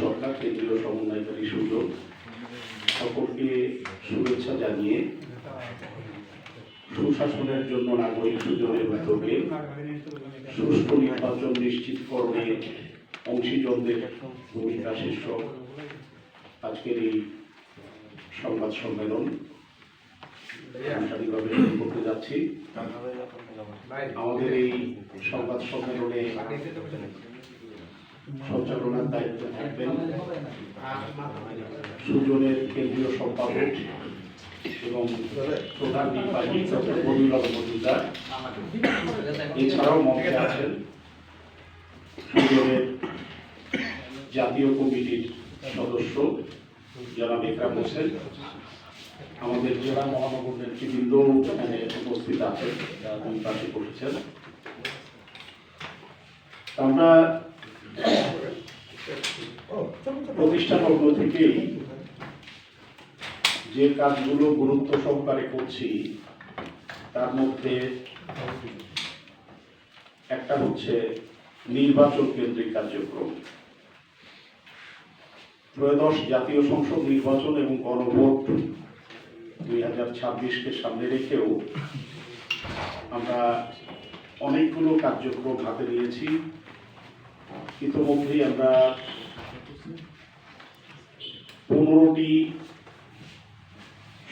সরকার কেন্দ্রীয় সমন্বয়কারী সুযোগ। সকলকে শুভেচ্ছা জানিয়ে সুশাসনের জন্য নাগরিক সুযোগের উদ্যোগে সুষ্ঠু নির্বাচন নিশ্চিতকরণে অংশীজনদের ভূমিকা শীর্ষক আজকের এই সংবাদ সম্মেলন। আনুষ্ঠানিকভাবে শুরু করতে যাচ্ছি। আমাদের এই সংবাদ সম্মেলনে সঞ্চালনার দায়িত্বে থাকবেন সুজনের কেন্দ্রীয় সম্পাদক এবং প্রধান নির্বাহী ডক্টর মনিলাল মজুমদার। এছাড়াও মঞ্চে আছেন সুজনের জাতীয় কমিটির সদস্য জনাব একরাম হোসেন। আমাদের জেলা মহানগর নেতৃবৃন্দ এখানে উপস্থিত আছেন, যারা দুই পাশে আমরা প্রতিষ্ঠা লগ্ন থেকেই যে কাজগুলো গুরুত্ব সহকারে করছি, তার মধ্যে একটা হচ্ছে নির্বাচন কেন্দ্রিক কার্যক্রম। ত্রয়োদশ জাতীয় সংসদ নির্বাচন এবং গণভোট দুই হাজার ছাব্বিশকে সামনে রেখেও আমরা অনেকগুলো কার্যক্রম হাতে নিয়েছি। ইতিমধ্যেই আমরা পনেরোটি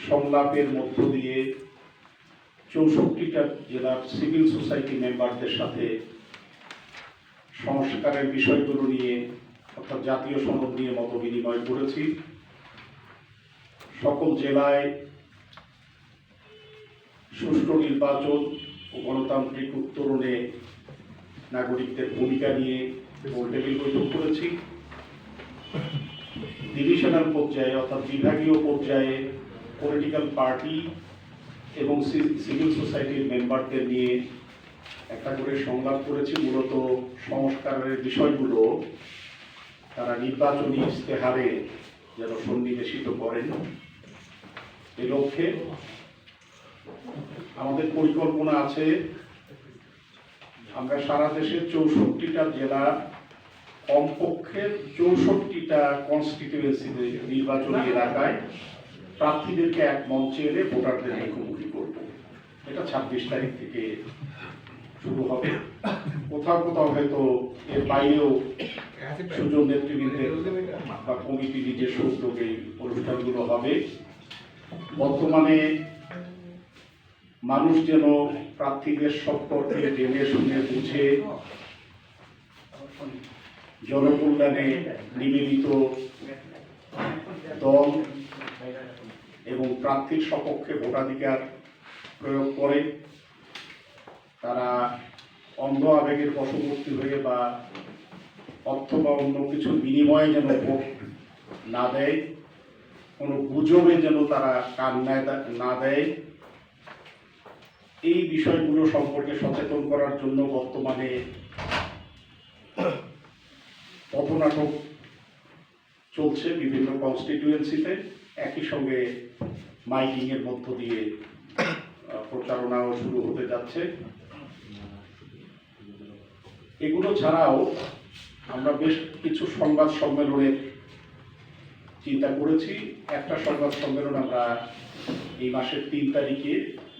সংলাপের মধ্য দিয়ে চৌষট্টিটা জেলার সিভিল সোসাইটি মেম্বারদের সাথে সংস্কারের বিষয়গুলো নিয়ে, অর্থাৎ জাতীয় সনদ নিয়ে মত বিনিময় করেছি। সকল জেলায় সুষ্ঠু নির্বাচন ও গণতান্ত্রিক উত্তরণে নাগরিকদের ভূমিকা নিয়ে গোলটেবিল বৈঠক করেছি। ডিভিশনাল পর্যায়ে অর্থাৎ বিভাগীয় পর্যায়ে পলিটিক্যাল পার্টি এবং সিভিল সোসাইটির মেম্বারদের নিয়ে একটা করে সংলাপ করেছি। মূলত সংস্কারের বিষয়গুলো তারা নির্বাচনী ইশতেহারে যেন সন্নিবেশিত করেন। এ লক্ষ্যে আমাদের পরিকল্পনা আছে। আমরা সারা দেশের চৌষট্টিটা জেলা কমপক্ষে চৌষট্টিটা কনস্টিটিউয়েন্সিতে নির্বাচনী এলাকায় প্রার্থীদেরকে এক মঞ্চে এনে ভোটারদের মুখোমুখি করব। এটা ছাব্বিশ তারিখ থেকে শুরু হবে। কোথাও কোথাও হয়তো এর বাইরেও সুজন নেতৃবৃন্দের বা কমিটি নিজস্ব উদ্যোগে অনুষ্ঠানগুলো হবে। বর্তমানে মানুষ যেন প্রার্থীদের সম্পর্কে জেনে শুনে বুঝে জনকল্যাণে নিবেদিত দল এবং প্রার্থীর সপক্ষে ভোটাধিকার প্রয়োগ করে তারা অন্ধ আবেগের বশবর্তী হয়ে বা অর্থ বা অন্য কিছু বিনিময়ে যেন ভোট না দেয়, কোনো গুজবে যেন তারা কান না- না দেয়, এই বিষয়গুলো সম্পর্কে সচেতন করার জন্য বর্তমানে পথনাটক চলছে বিভিন্ন কনস্টিটিউয়েন্সিতে একই সঙ্গে মাইকিং এর মধ্য দিয়ে প্রচারণাও শুরু হতে যাচ্ছে। এগুলো ছাড়াও আমরা বেশ কিছু সংবাদ সম্মেলনের চিন্তা করেছি। একটা সংবাদ সম্মেলন আমরা এই মাসের তিন তারিখে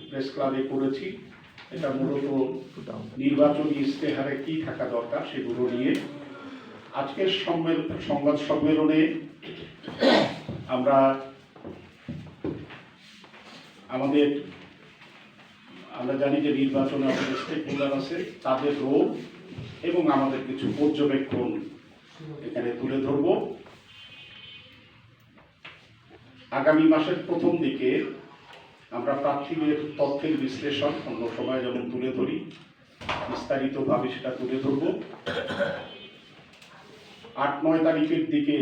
প্রেস ক্লাবে করেছি। এটা মূলত নির্বাচনী ইশতেহারে কি থাকা দরকার সেগুলো নিয়ে। আজকের সংবাদ সম্মেলনে আমরা আমাদের, আমরা জানি যে নির্বাচনে আমাদের স্টেক হোল্ডার আছে, তাদের রোল এবং আমাদের কিছু পর্যবেক্ষণ এখানে তুলে ধরব। আগামী মাসের প্রথম দিকে আমরা প্রার্থীদের তথ্যের বিশ্লেষণ অন্য সময় যেমন তুলে ধরি, বিস্তারিতভাবে সেটা তুলে ধরব। আট, নয় তারিখের দিকে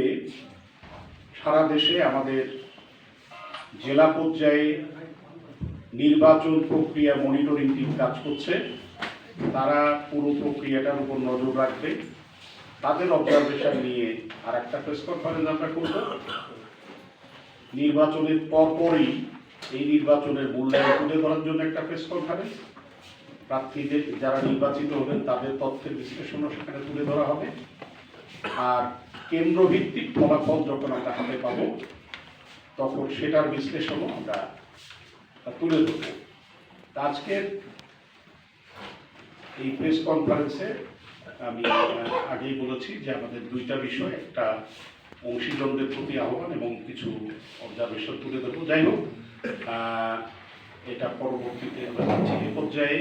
সারা দেশে আমাদের জেলা পর্যায়ে নির্বাচন প্রক্রিয়া মনিটরিং টিম কাজ করছে। তারা পুরো প্রক্রিয়াটার উপর নজর রাখবে। তাদের অবজারভেশন নিয়ে আর একটা প্রেস কনফারেন্স আমরা করব। নির্বাচনের পরপরই এই নির্বাচনের মূল্যায়ন তুলে ধরার জন্য একটা প্রেস কনফারেন্স প্রার্থীদের যারা নির্বাচিত হবেন, তাদের তথ্যের বিশ্লেষণও সেখানে তুলে ধরা হবে। আর কেন্দ্রভিত্তিক ফলাফল যখন আমরা হাতে পাবো, তখন সেটার বিশ্লেষণও আমরা তুলে ধরব। আজকের এই প্রেস কনফারেন্সে আমি আগেই বলেছি যে আমাদের দুইটা বিষয়, একটা অংশীজনদের প্রতি আহ্বান এবং কিছু অবজারভেশন তুলে ধরবো। যাই হোক এটা পরবর্তীতে আমরা এ পর্যায়ে।